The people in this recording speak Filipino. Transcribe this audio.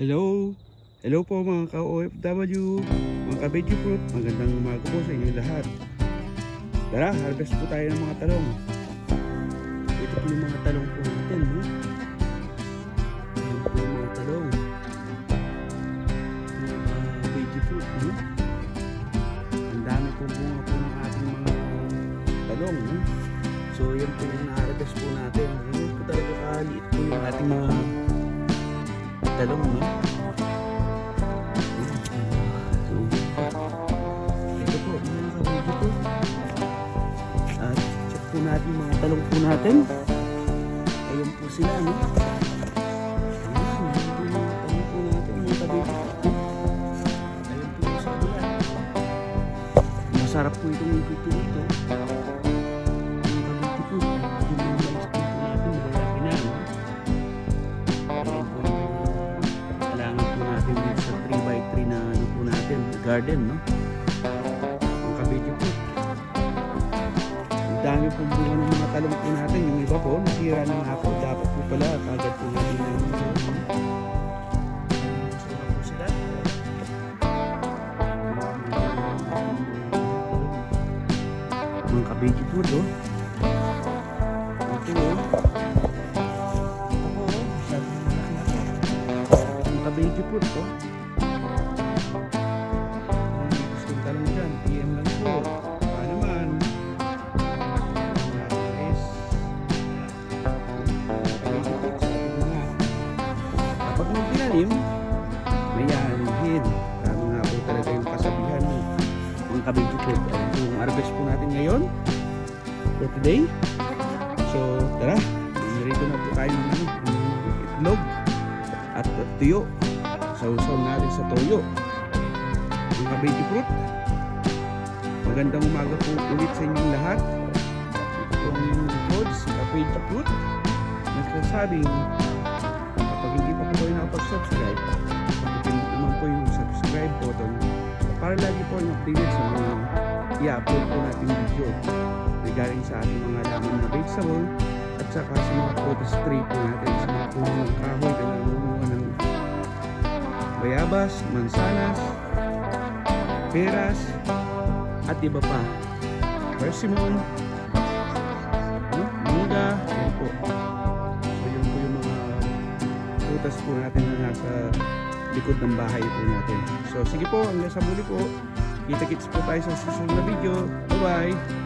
Hello! Hello po mga ka-OFW, mga ka-Veggie Fruit, magandang umaga po sa inyo lahat. Tara, harvest po tayo ng mga talong. Ito po yung mga talong po natin, no? Ayan po yung mga talong. Mga veggie fruit, no? Ang dami po bunga po ng ating mga talong, no? So, yan po yung na-harvest po natin. Yun po talaga kaliit po yung ating mga talong, no? Ito po, mga kabigi po. At check po natin mga talong po natin. Ayun po sila, no? Ayan, ayun po yung garden, no? Ang kabidyo po. Ang dami pong bunga ng mga talong po natin. Yung iba po, nasira na nga po. Dapat po pala, kagad po natin na yung mga po. Mga kabidyo po, no? Ito. Ako, to. Ang kabidyo po to. Kapag may aanhin. Tama nga po talaga yung kasabihan po. Ayan po yung harvest po natin ngayon. For today. So, tara. Narito na po tayo ng ano, ng itlog at tuyo. Sausaw natin sa toyo. Mga baby fruit. Magandang umaga po ulit sa inyong lahat. Ito po ang inyong sa baby fruit. Nagsasabing, po kayo nakapag-subscribe, pakipindot naman po yung subscribe button para lagi po yung updated sa mga i-upload po natin video regarding sa ating mga laman na vegetable at saka sa mga photos tree po natin sa mga puno ng kahoy na namumunga ng bayabas, mansanas, peras, at iba pa. Persimmon, mangga, prutas po natin na nasa likod ng bahay po natin. So sige po, hanggang sa muli po. Kita-kits po tayo sa susunod na video. Bye-bye!